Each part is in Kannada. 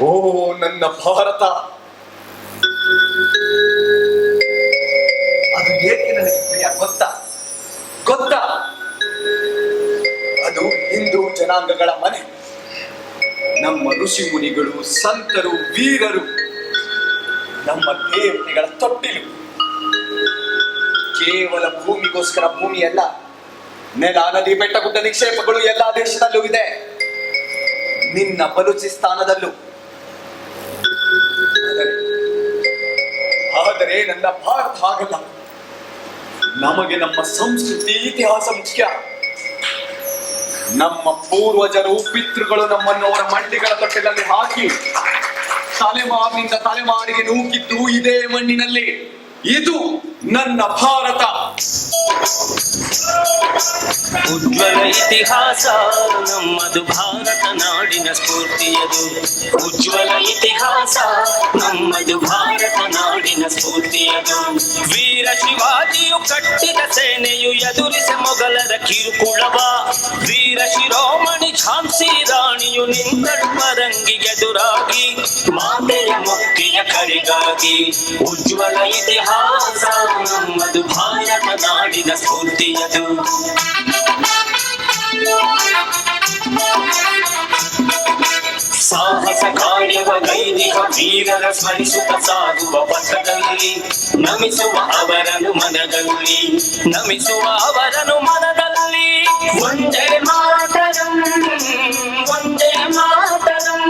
ಓ, ನನ್ನ ಭಾರತ. ಅದು ಏಕೆ ನನಗೆ ಪ್ರಿಯ? ಗೊತ್ತ? ಗೊತ್ತಾ? ಅದು ಹಿಂದೂ ಜನಾಂಗಗಳ ಮನೆ. ನಮ್ಮ ಋಷಿ ಮುನಿಗಳು, ಸಂತರು, ವೀರರು, ನಮ್ಮ ದೇವತೆಗಳ ತೊಟ್ಟಿಲು. ಕೇವಲ ಭೂಮಿಗೋಸ್ಕರ ಭೂಮಿಯಲ್ಲ, ನೆಲ, ನದಿ, ಬೆಟ್ಟ, ಗುಡ್ಡ ನಿಕ್ಷೇಪಗಳು ಎಲ್ಲಾ ದೇಶದಲ್ಲೂ ಇದೆ. ನಿನ್ನ ಬಲೂಚಿಸ್ತಾನದಲ್ಲೂ. ಆದರೆ ನನ್ನ ಭಾರತ ಹಾಗಲ್ಲ ನಮಗೆ ನಮ್ಮ ಸಂಸ್ಕೃತಿ, ಇತಿಹಾಸ ಮುಖ್ಯ. ನಮ್ಮ ಪೂರ್ವಜರು, ಪಿತೃಗಳು ನಮ್ಮನ್ನು ಅವರ ಮಂಡಿಗಳ ತೊಟ್ಟಿನಲ್ಲಿ ಹಾಕಿ ತಲೆಮಾರಿನಿಂದ ತಲೆಮಾರಿಗೆ ನೂಕಿದ್ದು ಇದೇ ಮಣ್ಣಿನಲ್ಲಿ. ಇದು ನನ್ನ ಭಾರತ. ಉಜ್ವಲ ಇತಿಹಾಸ, ನಮ್ಮದು ಭಾರತ ನಾಡಿನ ಸ್ಫೂರ್ತಿಯದು. ಉಜ್ವಲ ಇತಿಹಾಸ, ನಮ್ಮದು ಭಾರತ ನಾಡಿನ ಸ್ಫೂರ್ತಿಯದು. ವೀರ ಶಿವಾಜಿಯು ಕಟ್ಟಿದ ಸೇನೆಯು ಎದುರಿಸ ಮೊಘಲರ ಕಿರುಕುಳವ. ವೀರ ಶಿರೋಮಣಿ ಝಾನ್ಸಿ ರಾಣಿಯು ನಿನ್ನರಂಗಿ ಎದುರಾಗಿ, ಮಾತೆ ಮುಕ್ತಿಯ ಕರೆಗಾಗಿ ಉಜ್ವಲ ಇತಿಹಾಸ ನಮ್ಮದು ಭಾರತ ನಾಡಿನ ಸ್ಫೂರ್ತಿಯದು. ಸಾಹಸ ಕಾರ್ಯವ ದೈನಿಕ ವೀರರ ಸ್ಮರಿಸುತ್ತ ಸಾಗುವ ಪಥದಲ್ಲಿ ನಮಿಸುವ ಅವರನು ಮನದಲ್ಲಿ, ನಮಿಸುವ ಅವರನು ಮನದಲ್ಲಿ. ಒಂದೇ ಮಾತರಂ ಒಂದೇ ಮಾತರಂ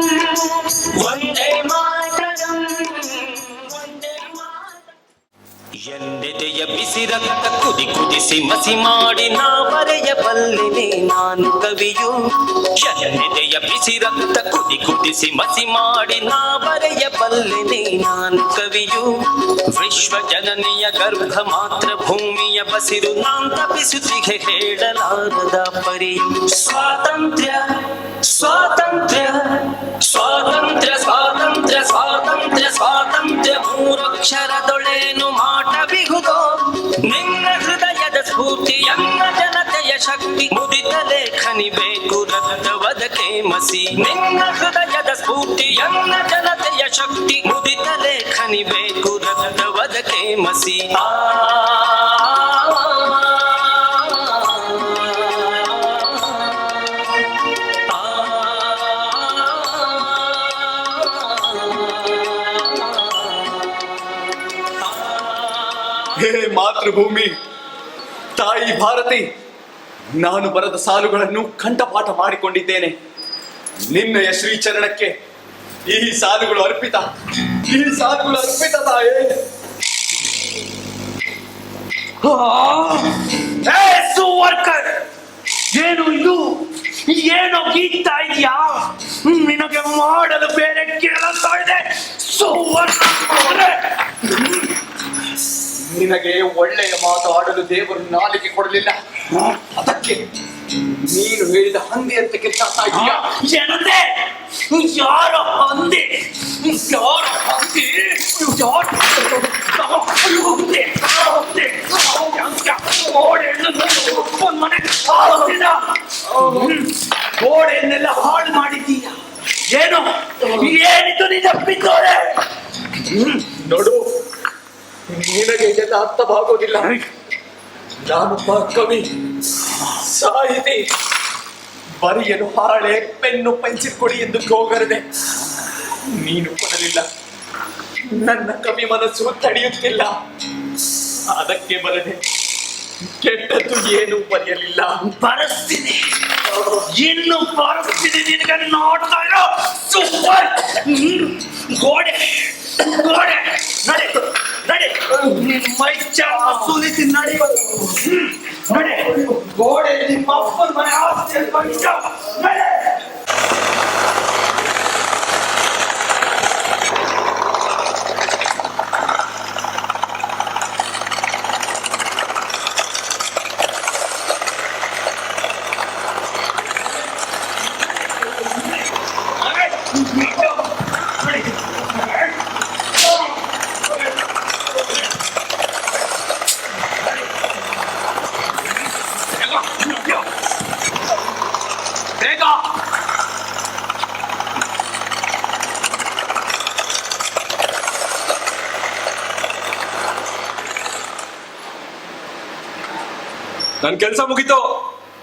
ಎಂದೆದೆಯ ಬಿಸಿ ರಕ್ತ ಕುದಿ ಕುದಿಸಿ ಮಸಿ ಮಾಡಿ ನಾ ಬರೆಯಬಲ್ಲೆನೆ ನಾನು ಕವಿಯು. ಹೃದಯ ಬಿಸಿ ರಕ್ತ ಕುದಿ ಕುದಿಸಿ ಮಸಿ ಮಾಡಿ ನಾ ಬರೆಯಬಲ್ಲೆನೆ ನಾನು ಕವಿಯು. ವಿಶ್ವ ಜನನಿಯ ಗರ್ಭ ಮಾತ್ರ ಭೂಮಿಯ ಬಸಿರು ನಾನ್ ತಪಿಸುತ್ತಿಗೆ ಹೇಳಲಾರದ ಪರಿಯು. ಸ್ವಾತಂತ್ರ್ಯ ಸ್ವಾತಂತ್ರ್ಯ ಸ್ವಾತಂತ್ರ್ಯ ಸ್ವಾತಂತ್ರ್ಯ ಸ್ವಾತಂತ್ರ್ಯ ಸ್ವಾತಂತ್ರ್ಯ ಮೂರಕ್ಷರದೊಳೇನು ಮಾಟಬಿಹುದೋ ನಿನ್ನ ಹೃದಯದ ಸ್ಫೂರ್ತಿಯನ್ನ ಜನತೆಯ ಶಕ್ತಿ, ಮುದಿತ ಖನಿಬೇಕು ಬೇಕು ರಕ್ತವದಕೆ ಮಸಿ. ನಿನ್ನ ಹೃದಯದ ಸ್ಫೂರ್ತಿಯನ್ನ ಜನತೆಯ ಶಕ್ತಿ, ಮುದಿತ ಖನಿಬೇಕು ಬೇಕು ರಕ್ತವದಕೆ ಮಸಿ. ಆ. ಮಾತೃಭೂಮಿ ತಾಯಿ ಭಾರತಿ, ನಾನು ಬರೆದ ಸಾಲುಗಳನ್ನು ಕಂಠಪಾಠ ಮಾಡಿಕೊಂಡಿದ್ದೇನೆ. ನಿನ್ನಯ ಶ್ರೀಚರಣಕ್ಕೆ ಈ ಸಾಲುಗಳು ಅರ್ಪಿತ, ಈ ಸಾಲುಗಳು ಅರ್ಪಿತ ತಾಯೇ. ಏನು ಇದು? ಏನೋ ಗೀತಾ ಇದೆಯಾ? ನಿನಗೆ ಮಾಡಲು ಬೇರೆ ಕೇಳುತ್ತಾ ಇದೆ. ನಿನಗೆ ಒಳ್ಳೆಯ ಮಾತಾಡಲು ದೇವರು ನಾಲಿಗೆ ಕೊಡಲಿಲ್ಲ. ಅದಕ್ಕೆ ನೀನು ಹೇಳಿದ ಹಂದಿ ಅಂತ ಜನತೆ ಯಾರ ಹಂದಿ? ಯಾರ ಹಂದಿ? ಯಾರ ಗೋಡೆಯನ್ನು ಒಂದ್ ಮನೆ. ಗೋಡೆಯನ್ನೆಲ್ಲ ಹಾಳು ಮಾಡಿದ್ದೀಯ? ಏನು? ಏನಿತ್ತು ನಿಜ ಪಿತ್ತೋರೆ ನೋಡು. ನಿನಗೆ ಇದೆಲ್ಲ ಅರ್ಥವಾಗೋದಿಲ್ಲ ನಾನೊಬ್ಬ ಕವಿ ಸಾಹಿತಿ ಬರೆಯಲು ಹಾಳೆ ಪೆನ್ನು ಪೆನ್ಸಿಲ್ ಕೊಡಿ ಎಂದು ಹೋಗರದೆ ನೀನು ಕೊಡಲಿಲ್ಲ. ನನ್ನ ಕವಿ ಮನಸ್ಸು ತಡೆಯುತ್ತಿಲ್ಲ. ಅದಕ್ಕೆ ಬರದೆ ಕೆಟ್ಟದ್ದು ಏನು ಬರೆಯಲಿಲ್ಲ. ಬರಸ್ತೀನಿ. ಇನ್ನು ಬರಸ್ತೀನಿ ನಿನಗೆ ನೋಡ್ತಾ ಇರೋ. ಸೂಪರ್. ಗೋಡೆ ಗೋಡೆ ನಡಿ. ನಡಿ ನಿನ್ ಮೈ ಚಾವ ಸುಲಿಸಿ ನಡಿ ಹ್ಮ್. ನಡಿ ಗೋಡೆ ನಿಮ್ಮ ಅಪ್ಪನ ಮನೆ ಆಸ್ತಿ ಬಂದ ನಡಿ ನನ್ ಕೆಲ್ಸ ಮುಗೀತು.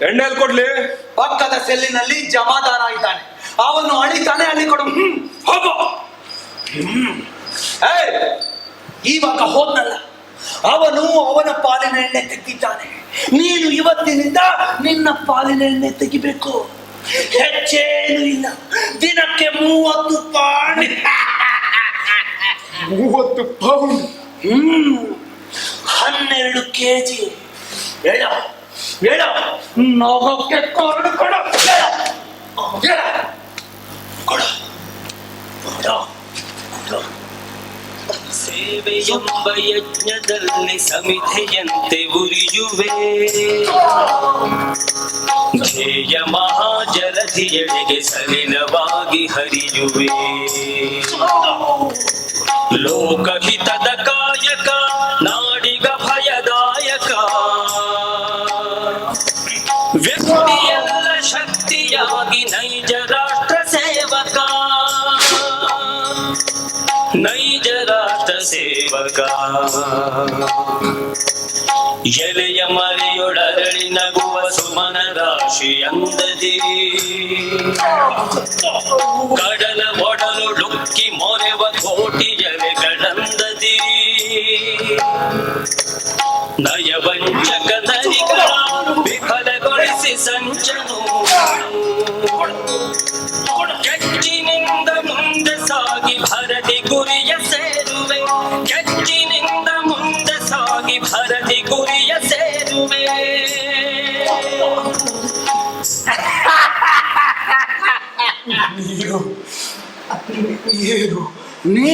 ಎಣ್ಣೆ ಎಲ್ಲಿ ಕೊಡ್ಲಿ? ಪಕ್ಕದ ಸೆಲ್ಲಿನಲ್ಲಿ ಜಮಾದಾರ ಇದ್ದಾನೆ. ಅವನು ಅಳಿತಾನೆ ಅಲ್ಲಿ ಕೊಡು. ಹ್ಮ್, ಹೋಗು. ಹ್ಮ್. ಏಯ್, ಇವಾಗ ಹೋದ್ನಲ್ಲ. ಅವನು ಅವನ ಪಾಲಿನ ಎಣ್ಣೆ ತೆಗಿದ್ದಾನೆ ನೀನು ಇವತ್ತಿನಿಂದ ನಿನ್ನ ಪಾಲಿನ ಎಣ್ಣೆ ತೆಗಿಬೇಕು. ಹೆಚ್ಚೇನು ಇಲ್ಲ. ದಿನಕ್ಕೆ ಮೂವತ್ತು ಪಾಣಿ ಮೂವತ್ತು ಪೌಂಡ್. ಹ್ಮ್ ಹನ್ನೆರಡು ಕೆಜಿ. ಹೇಳ. ಹೇಳ ನಗೋಕ್ಕೆ ಕೊಡು ಕೊಡು ಹೇಳ ಹೇಳ ಕೊಡು. ಕೊಡು ಕೊಡು ಸೇವೆಯೆಂಬ ಯಜ್ಞದಲ್ಲಿ ಸಮಿಧೆಯಂತೆ ಉರಿಯುವೆ. ಧ್ಯೇಯ ಮಹಾಜಲಧಿಯಡೆಗೆ ಸಲಿಲವಾಗಿ ಹರಿಯುವೆ. ಎಲೆಯ ಮರೆಯೊಳಗಳಿ ನಗುವ ಸುಮನ ರಾಶಿ ಅಂದದಿ. ಕಡಲ ಒಡಲು ಡುಕ್ಕಿ ಮೊರೆವ ಕೋಟಿ ಎಲೆಗಳಂದದಿ. ನಯವಂಚಕ inteiro. Nem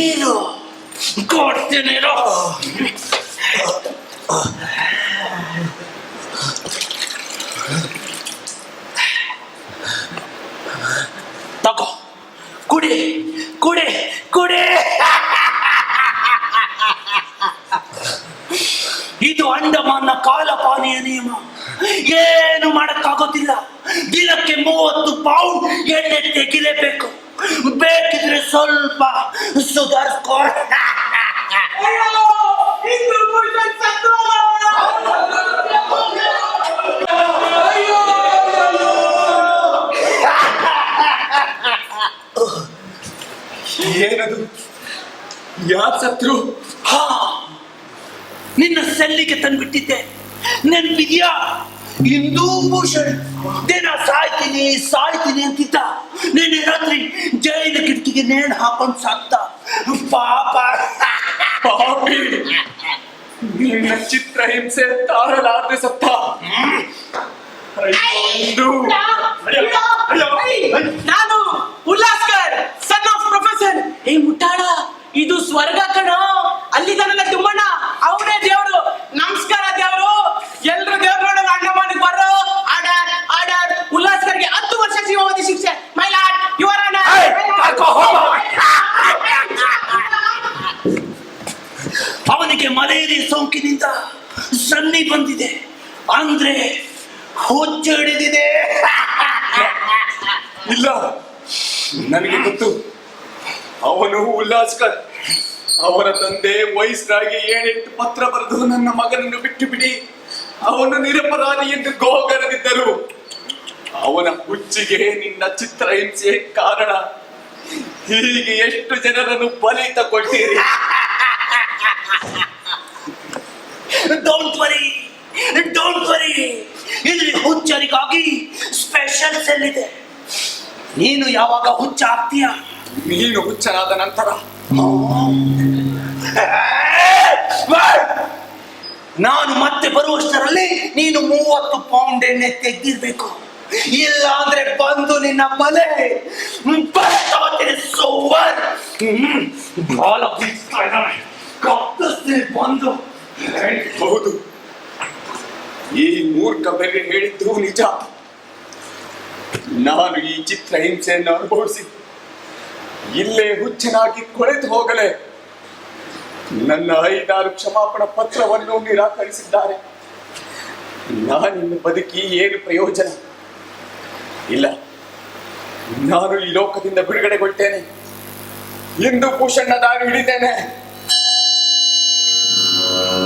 ಏನದು ಯಾರ ಸತ್ರು ಹಾ ನಿನ್ನ ಸೆಲ್ಲಿಗೆ ತಂದ್ಬಿಟ್ಟಿದ್ದೆ ನೆನ್ಪಿದ್ಯಾ ಹಿಂದೂ ಭೂಷಣ್ ದಿನ ಸಾಯ್ತೀನಿ ಸಾಯ್ತೀನಿ ಅಂತಿದ್ದ ನಿನ್ನೆ ರಾತ್ರಿ ಜೈಲ ಕಿಟಕಿಗೆ ನೇಣು ಹಾಕೊಂಡು ಸಾಕ್ತ ಪಾಪ ಪಾಪಿ ನಿನ್ನ ಚಿತ್ರ ಹಿಂಸೆ ತಾರಲಾರ್ದೆ ಸತ್ತ. ನಾನು ಉಲ್ಲಾಸ್ಕರ್ ಸನ್ ಆಫ್ ಪ್ರೊಫೆಸರ್ ಏ ಮುಟ್ಟಾಣ ಇದು ಸ್ವರ್ಗ ಕಣ. ಅಲ್ಲಿ ತನಕ ಅವನೇ ದೇವ್ರು ನಮಸ್ಕಾರ ದೇವ್ರು ಎಲ್ರು ದೇವ್ರು ನೋಡೋ ಅಂಡಮಾನಿಗೆ ಬರೋ ಆಡಾಡ್ ಆಡಾಡ್ ಉಲ್ಲಾಸ್ಕರ್ಗೆ ಹತ್ತು ವರ್ಷ ಜೀವಾವಧಿ ಶಿಕ್ಷೆ ಮೈಲಾಡ್ ಇವರನ್ನ ಏಯ್, ಕರ್ಕೊ ಹೋಗು. ಅವನಿಗೆ ಮಲೇರಿಯಾ ಸೋಂಕಿನಿಂದ ಸನ್ನಿ ಬಂದಿದೆ ಅಂದ್ರೆ ಹುಚ್ಚು ಹಿಡಿದಿದೆ ಇಲ್ಲ ನನಗೆ ಗೊತ್ತು ಅವನು ಉಲ್ಲಾಸ್ಕರ್. ಅವರ ತಂದೆ ವಯಸ್ಸಾಗಿ ಏಳೆಂಟು ಪತ್ರ ಬರೆದು ನನ್ನ ಮಗನನ್ನು ಬಿಟ್ಟು ಬಿಡಿ ಅವನು ನಿರಪರಾಧಿ ಎಂದು ಗೋಗರದಿದ್ದರು ಅವನ ಹುಚ್ಚಿಗೆ ನಿನ್ನ ಚಿತ್ರ ಹಿಂಸೆ ಕಾರಣ. ಹೀಗೆ ಎಷ್ಟು ಜನರನ್ನು ಬಲಿ ತಗೊಳ್ತೀರಿ ಡೋಂಟ್ ವರಿ ಡೋಂಟ್ ವರಿ ಇಲ್ಲಿ ಹುಚ್ಚರಿಗಾಗಿ ಸ್ಪೆಷಲ್ ಸೆಲ್ ಇದೆ. ನೀನು ಯಾವಾಗ ಹುಚ್ಚ ಆಗ್ತೀಯ ನೀನು ಹುಚ್ಚನಾದ ನಂತರ. ನಾನು ಮತ್ತೆ ಬರುವಷ್ಟರಲ್ಲಿ ನೀನು ಮೂವತ್ತು ಪೌಂಡ್ ಎಣ್ಣೆ ತೆಗೆದಿರ್ಬೇಕು. ಇಲ್ಲ ಅಂದ್ರೆ ಬಂದು ನಿನ್ನ ಮನೆ. ಸೋವರ್ ಬಾಲ ಬೀಸ್ತಾ ಇದ್ದಾನೆ. ಕತ್ತರಿಸ್ತೀನಿ ಬಂದು. ಹೌದು. ಈ ಮೂರ್ಖ ಬೆಲೆ ಹೇಳಿದ್ದು ನಿಜ. ನಾನು ಈ ಚಿತ್ರ ಹಿಂಸೆಯನ್ನು ಅನುಭವಿಸಿ ಇಲ್ಲೇ ಹುಚ್ಚನಾಗಿ ಕೊಳೆತು ಹೋಗಲೇ. ನನ್ನ ಐದಾರು ಕ್ಷಮಾಪಣ ಪತ್ರವನ್ನು ನಿರಾಕರಿಸಿದ್ದಾರೆ. ನಾನಿನ್ನು ಬದುಕಿ ಏನು ಪ್ರಯೋಜನ? ಇಲ್ಲ, ನಾನು ಈ ಲೋಕದಿಂದ ಬಿಡುಗಡೆಗೊಳ್ತೇನೆ. ಇಂದು ಭೂಷಣ್ಣ ದಾರಿ ಹಿಡಿತೇನೆ.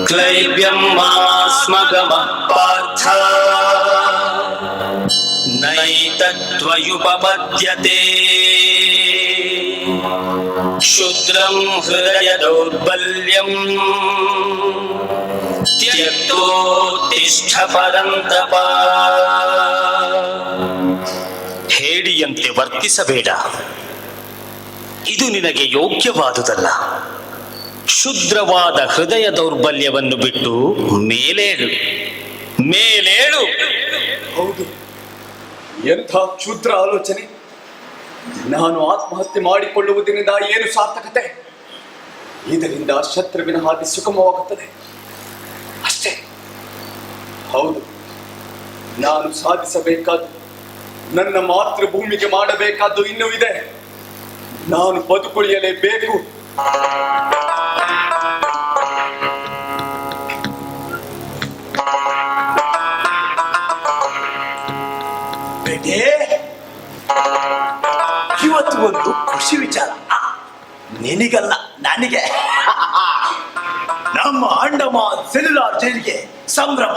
ಕ್ಲೈವ್ಯಂ ಮಾಸ್ಮಗಮ ಪಾರ್ಥ. क्षुद्रं हृदय दौर्बल्यम् त्यक्तोत्तिष्ठ ಪರಂತಪ ಹೇಡಿಯಂತೆ ವರ್ತಿಸಬೇಡ ಇದು ನಿನಗೆ ಯೋಗ್ಯವಾದುದಲ್ಲ ಶುದ್ರವಾದ ಹೃದಯ ದೌರ್ಬಲ್ಯವನ್ನು ಬಿಟ್ಟು ಮೇಲೇಳು ಮೇಲೇಳು ಹೌದು ಎಂಥ ಕ್ಷುದ್ರ ಆಲೋಚನೆ ನಾನು ಆತ್ಮಹತ್ಯೆ ಮಾಡಿಕೊಳ್ಳುವುದರಿಂದ ಏನು ಸಾರ್ಥಕತೆ? ಇದರಿಂದ ಶತ್ರುವಿನ ಹಾದಿ ಸುಗಮವಾಗುತ್ತದೆ. ಅಷ್ಟೇ. ಹೌದು. ನಾನು ಸಾಧಿಸಬೇಕಾದ್ದು, ನನ್ನ ಮಾತೃಭೂಮಿಗೆ ಮಾಡಬೇಕಾದ್ದು ಇನ್ನೂ ಇದೆ. ನಾನು ಬದುಕುಳಿಯಲೇಬೇಕು. ಬೇಟೆ. ಒಂದು ಖುಷಿ ವಿಚಾರ. ನಿನಗಲ್ಲ, ನನಗೆ. ನಮ್ಮ ಅಂಡಮಾನ್ ಸೆಲ್ಯುಲಾರ್ ಜೈಲಿಗೆ ಸಂಭ್ರಮ.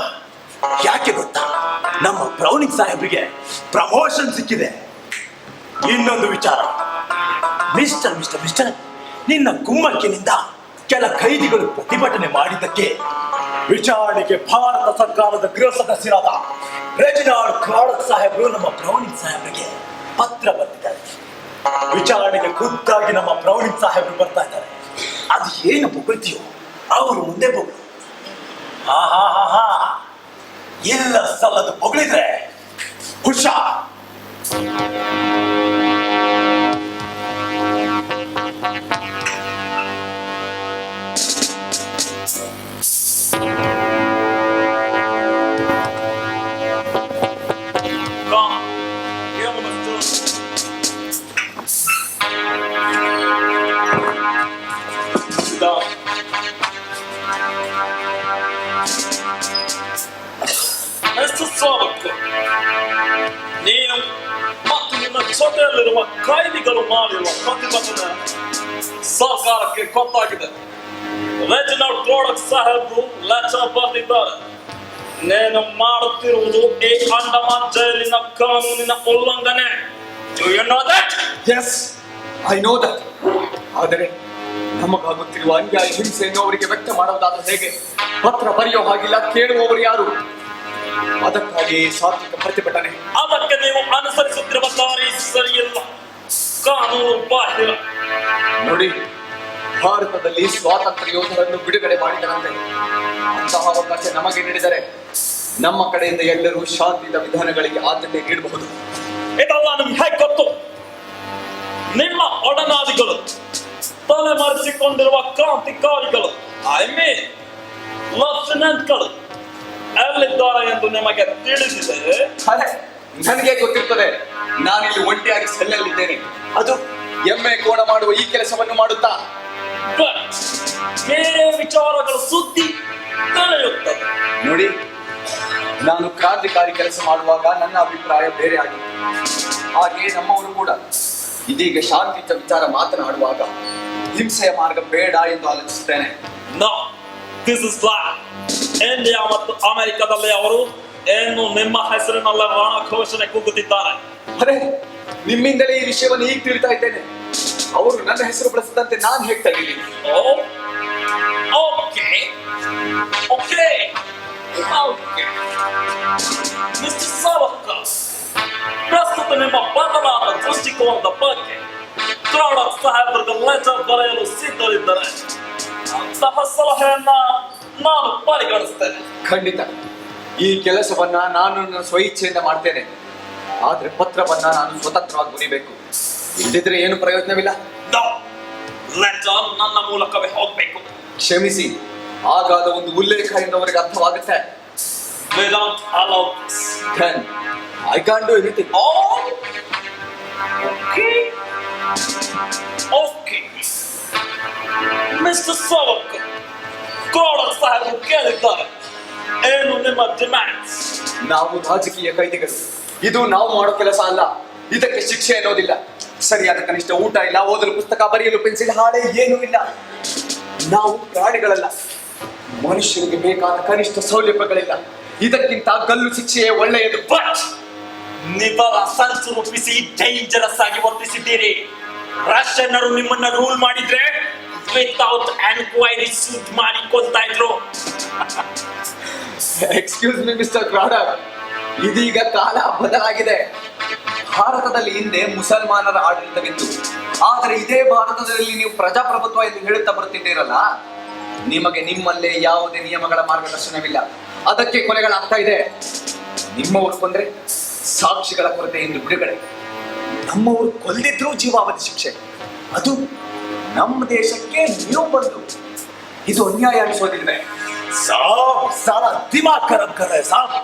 ಯಾಕೆ ಗೊತ್ತಾ? ನಮ್ಮ ಬ್ರೌನಿಂಗ್ ಸಾಹೇಬ್ರಿಗೆ ಪ್ರಮೋಷನ್ ಸಿಕ್ಕಿದೆ. ಇನ್ನೊಂದು ವಿಚಾರ. ಮಿಸ್ಟರ್ ಮಿಸ್ಟರ್ ಮಿಸ್ಟರ್, ನಿನ್ನ ಕುಮ್ಮಕ್ಕಿನಿಂದ ಕೆಲ ಖೈದಿಗಳು ಪ್ರತಿಭಟನೆ ಮಾಡಿದ್ದಕ್ಕೆ ವಿಚಾರಣೆಗೆ ಭಾರತ ಸರ್ಕಾರದ ಗೃಹ ಸದಸ್ಯರಾದ ರೆಜಿನಾಲ್ಡ್ ಕ್ರಾಡಕ್ ಸಾಹೇಬರು ನಮ್ಮ ಬ್ರೌನಿಂಗ್ ಸಾಹೇಬ್ರಿಗೆ ಪತ್ರ ಬರೆದಿದ್ದಾರೆ. ವಿಚಾರಣೆಗೆ ಖುದ್ದಾಗಿ ನಮ್ಮ ಪ್ರೌಢಿ ಸಾಹೇಬರು ಬರ್ತಾ ಇದ್ದಾರೆ. ಅದು ಏನು ಬೊಗಳ್ತೀಯೋ ಅವರು ಮುಂದೆ ಬೊಗಳು ಹಾ ಹಾ ಹಾ ಹಾ ಇಲ್ಲ ಸಲ್ಲದು ಬೊಗಳಿದ್ರೆ ಪ್ರತಿಭಟನೆ ಸರ್ಕಾರಕ್ಕೆ ಗೊತ್ತಾಗಿದೆ ರೆಜಿನಲ್ ಪ್ರಾಡಕ್ಟ್ ಸಾಹೇಬರು ಲೆಟರ್ ಬರೆದಿದ್ದಾರೆ ನೀನು ಮಾಡುತ್ತಿರುವುದು ಈ ಅಂಡಮಾನ್ ಜೈಲಿನ ಕಾನೂನಿನ ಉಲ್ಲಂಘನೆ. Do you know that? Know that ಆದರೆ ನಮಗಾಗುತ್ತಿರುವ ಅನ್ಯಾಯ ಹಿಂಸೆಯನ್ನು ಅವರಿಗೆ ವ್ಯಕ್ತ ಮಾಡೋದಾದ್ರೆ ಹೇಗೆ? ಪತ್ರ ಬರೆಯೋ ಹಾಗಿಲ್ಲ ಕೇಳುವವರು ಯಾರು? ಅದಕ್ಕಾಗಿ ಸಾತ್ವಿಕ ಪ್ರತಿಭಟನೆ. ಅದಕ್ಕೆ ನೀವು ಅನುಸರಿಸುತ್ತಿರುವ ದಾರಿ ಸರಿಯಿಲ್ಲ. ಬಾಹ್ಯ ನೋಡಿ ಭಾರತದಲ್ಲಿ ಸ್ವಾತಂತ್ರ್ಯ ಯೋಧರನ್ನು ಬಿಡುಗಡೆ ಮಾಡಿದರಂತೆ ಅಂತಹ ಅವಕಾಶ ನಮಗೆ ನೀಡಿದರೆ ನಮ್ಮ ಕಡೆಯಿಂದ ಎಲ್ಲರೂ ಶಾಂತಿಯ ವಿಧಾನಗಳಿಗೆ ಆದ್ಯತೆ ನೀಡಬಹುದು. ಇದೆಲ್ಲ ನಮ್ಗೆ ಹೇಗೆ ಗೊತ್ತು? ನಿಮ್ಮ ಒಡನಾದಿಗಳು ತಲೆಮರೆಸಿಕೊಂಡಿರುವ ಕ್ರಾಂತಿಕಾರಿಗಳು ಐ ಮೀನ್ ಲೆಫ್ಟಿನೆಂಟ್ಗಳು ಎಲ್ಲಿದ್ದಾರೆ ಎಂದು ನಿಮಗೆ ತಿಳಿದಿದೆ? ನನಗೆ ಗೊತ್ತಿರ್ತದೆ ನಾನಿಲ್ಲಿ ಒಂಟಿಯಾಗಿ ಸೆಲ್ಲಲ್ಲಿದ್ದೇನೆ. ಅದು ಎಮ್ಮೆ ಕೋಣ ಮಾಡುವ ಈ ಕೆಲಸವನ್ನು ಮಾಡುತ್ತಾ? ಬೇರೆ ವಿಚಾರಗಳು ಸುದ್ದಿ ನೋಡಿ ನಾನು ಕ್ರಾಂತಿಕಾರಿ ಕೆಲಸ ಮಾಡುವಾಗ ನನ್ನ ಅಭಿಪ್ರಾಯ ಬೇರೆ ಆಗಿತ್ತು. ಹಾಗೆ ನಮ್ಮವರು ಕೂಡ. ಇದೀಗ ಶಾಂತಿಯುತ ವಿಚಾರ ಮಾತನಾಡುವಾಗ ಹಿಂಸೆಯ ಮಾರ್ಗ ಬೇಡ ಎಂದು ಆಲೋಚಿಸುತ್ತೇನೆ. ನೋ ದಿಸ್ ಇಸ್ ಇಂಡಿಯಾ ಮತ್ತು ಅಮೆರಿಕದಲ್ಲಿ ಅವರು ಏನು ನಿಮ್ಮ ಹೆಸರಿನಲ್ಲ ರಣ ಘೋಷಣೆ ಕೂಗುತ್ತಿದ್ದಾರೆ? ಅರೆ ನಿಮ್ಮಿಂದಲೇ ಈ ವಿಷಯವನ್ನು ಈಗ ತಿಳಿತಾ ಇದ್ದೇನೆ. ಅವರು ನನ್ನ ಹೆಸರು ಬಳಸಿದಂತೆ ನಾನು ಹೇಳ್ತಾ ಇದ್ದೀನಿ. Okay okay. Okay. Mister Savarkar ಪ್ರಸ್ತುತ ನಿಮ್ಮ ಬದಲಾದ ದೃಷ್ಟಿಕೋನದ ಬಗ್ಗೆ ಕ್ರಾಡಕ್ ಸಾಹೇಬರಿಗೆ ಲೆಟರ್ ಬರೆಯಲು ಸಿದ್ಧರಿದ್ದರೆ. ಸಹ ಸಲಹೆಯನ್ನ ನಾನು ಪರಿಗಣಿಸ್ತೇನೆ. ಖಂಡಿತ. ಈ ಕೆಲಸವನ್ನ ನಾನು ನನ್ನ ಸ್ವಇಚ್ಛೆಯಿಂದ ಮಾಡ್ತೇನೆ. ಆದ್ರೆ ಪತ್ರವನ್ನ ನಾನು ಸ್ವತಂತ್ರವಾಗಿ ಬರಿಬೇಕು ಇಲ್ಲದಿದ್ರೆ ಏನು ಪ್ರಯೋಜನವಿಲ್ಲ. ನನ್ನ ಮೂಲಕವೇ ಹೋಗ್ಬೇಕು. ಕ್ಷಮಿಸಿ. ಆಗಾದ ಒಂದು ಉಲ್ಲೇಖ ಎಂದವರಿಗೆ ಅರ್ಥವಾಗುತ್ತೆ. Without allowance Then I can't do anything. Oh, okay. Okay. ಏನು ನಿಮ್ಮ ಡಿಮ್ಯಾಂಡ್ಸ್ ನಾವು ರಾಜಕೀಯ ಕೈದಿಗಳು. ಇದು ನಾವು ಮಾಡೋ ಕೆಲಸ ಅಲ್ಲ. ಇದಕ್ಕೆ ಶಿಕ್ಷೆ ಅನ್ನೋದಿಲ್ಲ. ಸರಿಯಾದ ಕನಿಷ್ಠ ಊಟ ಇಲ್ಲ, ಓದಲು ಪುಸ್ತಕ ಬರೆಯಲು ಪೆನ್ಸಿಲ್, ಹಾಳೆ ಏನೂ ಇಲ್ಲ. ನಾವು ಪ್ರಾಣಿಗಳಲ್ಲ. ಮನುಷ್ಯರಿಗೆ ಬೇಕಾದ ಕನಿಷ್ಠ ಸೌಲಭ್ಯಗಳಿಲ್ಲ. ಇದಕ್ಕಿಂತ ಗಲ್ಲು ಶಿಕ್ಷೆಯೇ ಒಳ್ಳೆಯದು. ಬಟ್ ರೂಪಿಸಿ ಡೇಂಜರಸ್ ಆಗಿ ವರ್ತಿಸಿದ್ದೀರಿ. ರಷ್ಯನ್ನರು ನಿಮ್ಮನ್ನ ರೂಲ್ ಮಾಡಿದ್ರೆ ವಿತೌಟ್ ಎನ್ಕ್ವೈರಿ ಸೂಟ್ ಮಾಡಿ ಕೊಂತಾ ಇದ್ರು. ಎಕ್ಸ್ಕ್ಯೂಸ್ ಮಿ ಮಿಸ್ಟರ್ ಕ್ರಾಡರ್ ಇದೀಗ ಕಾಲ ಬದಲಾಗಿದೆ. ಭಾರತದಲ್ಲಿ ಹಿಂದೆ ಮುಸಲ್ಮಾನರ ಆಡಳಿತವಿತ್ತು. ಆದರೆ ಇದೇ ಭಾರತದಲ್ಲಿ ನೀವು ಪ್ರಜಾಪ್ರಭುತ್ವ ಎಂದು ಹೇಳುತ್ತಾ ಬರುತ್ತಿದ್ದೀರಲ್ಲ, ನಿಮಗೆ ನಿಮ್ಮಲ್ಲೇ ಯಾವುದೇ ನಿಯಮಗಳ ಮಾರ್ಗದರ್ಶನವಿಲ್ಲ. ಅದಕ್ಕೆ ಕೊಲೆಗಳಾಗ್ತಾ ಇದೆ. ನಿಮ್ಮವರು ಕೊಂದ್ರೆ ಸಾಕ್ಷಿಗಳ ಕೊರತೆ ಎಂದು ಬಿಡುಗಡೆ. ನಮ್ಮವರು ಕೊಲ್ಲಿದ್ರೂ ಜೀವಾವಧಿ ಶಿಕ್ಷೆ. ಅದು ನಮ್ಮ ದೇಶಕ್ಕೆ ನೀವು ಬಂದು ಇದು ಅನ್ಯಾಯ ಅನಿಸೋದಿಲ್ವೇ? ಸಾಬ್ ಸಾಲ ದಿಮಾಗ್ ಖರಾಬ್ ಕರ ಸಾಬ್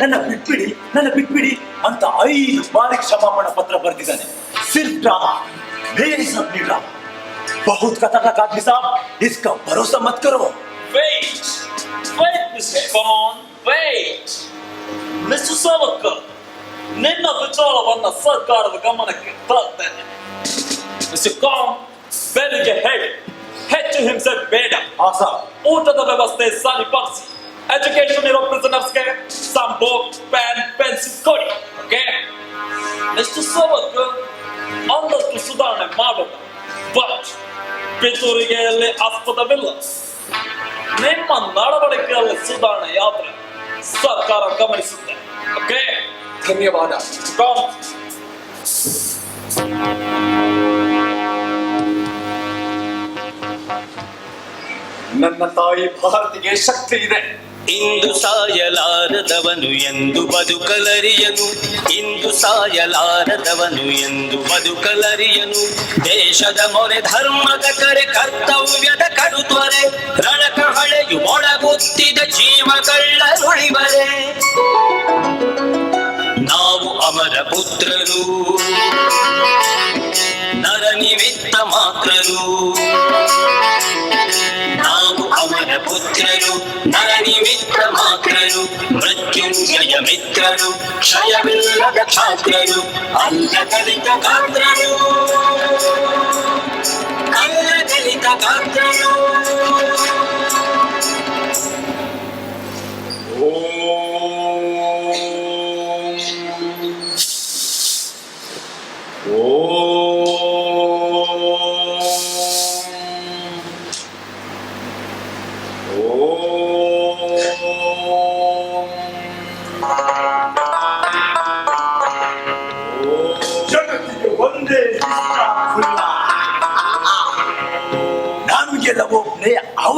ನನ್ನ ಬಿಟ್ಬಿಡಿ ನನ್ನ ಬಿಟ್ಬಿಡಿ ಅಂತ ಐದು ಬಾರಿ ಕ್ಷಮಾಪಣಾ ಪತ್ರ ಬರೆದಿದ್ದಾನೆ ಸಿರ್ಫ್ ಡ್ರಾಮಾ मेरे सामने ड्रामा बहुत खतरनाक आदमी साहब इसका भरोसा मत करो ವೇಟ್ ವೇಟ್ ಮಿಸ್ಟರ್ ಕಾನ್ ವೇಟ್ ಮಿಸ್ಟರ್ ಸಾವರ್ಕರ್ ನಿನ್ನ ವಿಚಾರವನ್ನ ಸರ್ಕಾರದ ಗಮನಕ್ಕೆ ತರ್ತೇನೆ ಮಿಸ್ಟರ್ ಕಾನ್ ಬೆಳಿಗ್ಗೆ ಹೇಳಿ head to himself Veda. Awesome. Uttata Vyavasthe Sani Parsi. Education represents some book, pen, pencil, coding. Okay? Mr. Savakku, ಒಂದಷ್ಟು ಸುಧಾರಣೆ ಮಾಡೋಣ ಬಟ್ ಪಿತೂರಿಗೆಯಲ್ಲಿ ಆಸ್ಪದವಿಲ್ಲ ನಿಮ್ಮ ನಡವಳಿಕೆಯಲ್ಲಿ ಸುಧಾರಣೆ ಯಾತ್ರೆ ಸರ್ಕಾರ ಗಮನಿಸುತ್ತೆ ಓಕೆ ಧನ್ಯವಾದ ನನ್ನ ತಾಯಿ ಭಾರತಿಗೆ ಶಕ್ತಿ ಇದೆ. ಇಂದು ಸಾಯಲಾರದವನು ಎಂದು ಬದುಕಲರಿಯನು. ಇಂದು ಸಾಯಲಾರದವನು ಎಂದು ಬದುಕಲರಿಯನು. ದೇಶದ ಮೊರೆ ಧರ್ಮದ ಕರೆ, ಕರ್ತವ್ಯದ ಕಡುತ್ವರೆ ರಣಕ ಹಳೆಯು ಒಳಗುತ್ತಿದ ಜೀವಗಳ್ಳರುಳಿವರೆ ನಾವು ಅಮರ ಪುತ್ರರು. ನರ ನಿಮಿತ್ತ ಮಾತ್ರರು. ಪುತ್ರರು ನರ ನಿಮಿತ್ತ ಮಾತ್ರರು ಮೃತ್ಯುಂಜಯ ಮಿತ್ರರು ಕ್ಷಯವಿಲ್ಲದ ಛಾತ್ರರು ಅಲ್ಲ ಕಲಿತ ಗಾತ್ರರು ಅಲ್ಲ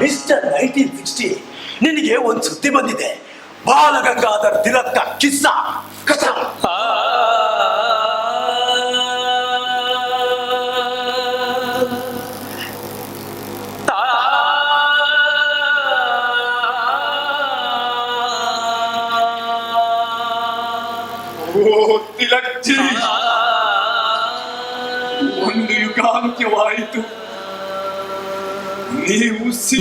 ಮಿಸ್ಟರ್ ನೈನ್ಟೀನ್ ಸಿಕ್ಸ್ಟಿ ನಿನಗೆ ಒಂದು ಸುದ್ದಿ ಬಂದಿದೆ ಬಾಲಗಂಗಾಧರ್ ತಿಲಕ್ಕ ಕಿಸ್ಸ ಕಸ ತಿಲಕ್ಜಿ ಒಂದು ಯುಗಾಂತ್ಯವಾಯಿತು ನೀವು